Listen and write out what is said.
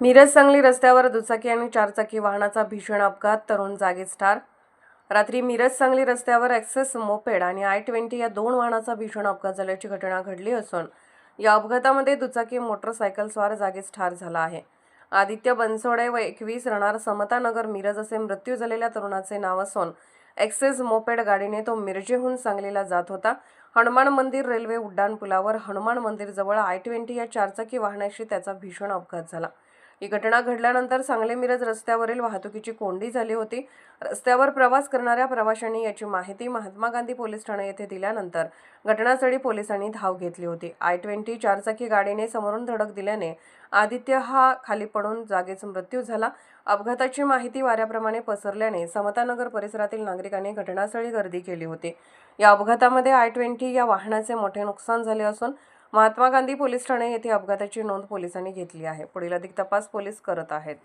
मिरज सांगली रस्त्यावर दुचाकी आणि चारचाकी वाहनाचा भीषण अपघात तरुण जागीच ठार. रात्री मिरज सांगली रस्त्यावर ॲक्सेस मोपेड आणि आय ट्वेंटी या दोन वाहनाचा भीषण अपघात झाल्याची घटना घडली असून या अपघातामध्ये दुचाकी मोटरसायकलस्वार जागीच ठार झाला आहे. आदित्य बनसोडे व एकवीस राहणार समतानगर मिरज असे मृत्यू झालेल्या तरुणाचे नाव असून ॲक्सेस मोपेड गाडीने तो मिरजेहून सांगलीला जात होता. हनुमान मंदिर रेल्वे उड्डाणपुलावर हनुमान मंदिरजवळ आय ट्वेंटी या चारचाकी वाहनाशी त्याचा भीषण अपघात झाला. ही घटना घडल्यानंतर सांगली मिरज रस्त्यावरील वाहतुकीची कोंडी झाली होती. रस्त्यावर प्रवास करणाऱ्या प्रवाशांनी याची माहिती महात्मा गांधी पोलीस ठाणे येथे दिल्यानंतर घटनास्थळी पोलिसांनी धाव घेतली होती. आय ट्वेंटी चारचाकी गाडीने समोरून धडक दिल्याने आदित्य हा खाली पडून जागीच मृत्यू झाला. अपघाताची माहिती वाऱ्याप्रमाणे पसरल्याने समतानगर परिसरातील नागरिकांनी घटनास्थळी गर्दी केली होती. या अपघातामध्ये आय ट्वेंटी या वाहनाचे मोठे नुकसान झाले असून महात्मा गांधी पोलीस ठाणे येथे अपघाताची नोंद पोलिसांनी घेतली आहे. पुढील अधिक तपास पोलीस करत आहेत.